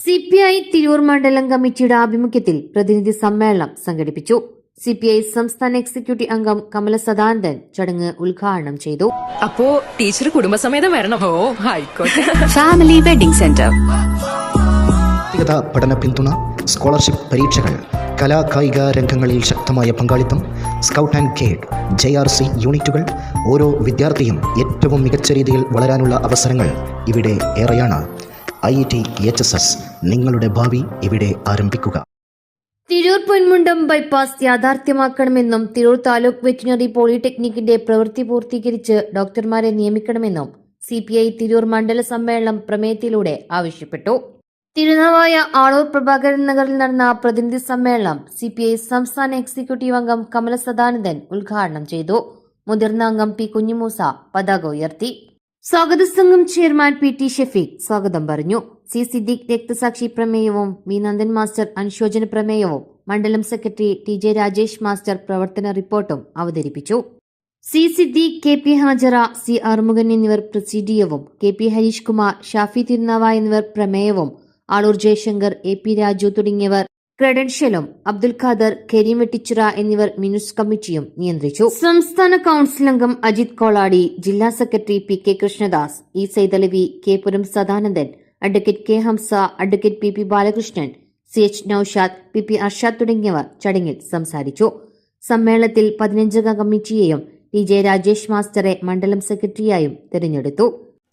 C P I Tirur മണ്ഡലം കമ്മിറ്റിയുടെ ആഭിമുഖ്യത്തിൽ പ്രതിനിധി സമ്മേളനം സംഘടിപ്പിച്ചു. സി പി ഐ സംസ്ഥാന എക്സിക്യൂട്ടീവ് അംഗം കമല സദാനന്ദൻ ചടങ്ങ് ഉദ്ഘാടനം ചെയ്തു. അപ്പോ ടീച്ചർ കുടുംബസമേതം വരണം. ഓ ആയിക്കോട്ടെ. Family wedding centre. വ്യക്തിഗത പഠന പിന്തുണ സ്കോളർഷിപ്പ് പരീക്ഷകൾ കലാ കായിക രംഗങ്ങളിൽ ശക്തമായ പങ്കാളിത്തം scout and guide J R C യൂണിറ്റുകൾ ഓരോ വിദ്യാർത്ഥിയും ഏറ്റവും മികച്ച രീതിയിൽ വളരാനുള്ള അവസരങ്ങൾ ഇവിടെ ഏറെയാണ്. I T H S S നിങ്ങളുടെ ഭാവി ഇവിടെ ആരംഭിക്കുക. തിരൂർ പൊന്മുണ്ടം ബൈപ്പാസ് യാഥാർത്ഥ്യമാക്കണമെന്നും തിരൂർ താലൂക്ക് വെറ്റിനറി പോളിടെക്നിക്കിന്റെ പ്രവൃത്തി പൂർത്തീകരിച്ച് ഡോക്ടർമാരെ നിയമിക്കണമെന്നും സി പി ഐ തിരൂർ മണ്ഡല സമ്മേളനം പ്രമേയത്തിലൂടെ ആവശ്യപ്പെട്ടു. തിരുനാവായ ആളൂർ പ്രഭാകരൻ നഗറിൽ നടന്ന പ്രതിനിധി സമ്മേളനം സി പി ഐ സംസ്ഥാന എക്സിക്യൂട്ടീവ് അംഗം കമല സദാനന്ദൻ ഉദ്ഘാടനം ചെയ്തു. മുതിർന്ന അംഗം പി കുഞ്ഞിമൂസ പതാക ഉയർത്തി. സ്വാഗത സംഘം ചെയർമാൻ പി ടി ഷെഫീഖ് സ്വാഗതം പറഞ്ഞു. സി സിദ്ദീഖ് രക്തസാക്ഷി പ്രമേയവും വി നന്ദൻ മാസ്റ്റർ അനുശോചന പ്രമേയവും മണ്ഡലം secretary T J Rajesh master പ്രവർത്തന റിപ്പോർട്ടും അവതരിപ്പിച്ചു. C Siddique K P Hajara C Arumukhan എന്നിവർ പ്രസിഡിയവും കെ പി ഹരീഷ് കുമാർ ഷാഫി തിരുനാവ എന്നിവർ പ്രമേയവും ആളൂർ ജയശങ്കർ എ പി രാജു തുടങ്ങിയവർ ക്രെഡൻഷ്യലും അബ്ദുൽ ഖാദർ കരീം വെട്ടിച്ചിറ എന്നിവർ മിനുസ് കമ്മിറ്റിയും നിയന്ത്രിച്ചു. സംസ്ഥാന കൌൺസിൽ അംഗം അജിത് കോളാടി ജില്ലാ secretary P K Krishnadas E Saithalavi K Puram Sadanandan advocate K Hamsa advocate P P Balakrishnan C H Noushad P P Arshad തുടങ്ങിയവർ ചടങ്ങിൽ സംസാരിച്ചു. സമ്മേളനത്തിൽ പതിനഞ്ചംഗ കമ്മിറ്റിയെയും ടി ജെ രാജേഷ് മാസ്റ്ററെ മണ്ഡലം സെക്രട്ടറിയായും തിരഞ്ഞെടുത്തു.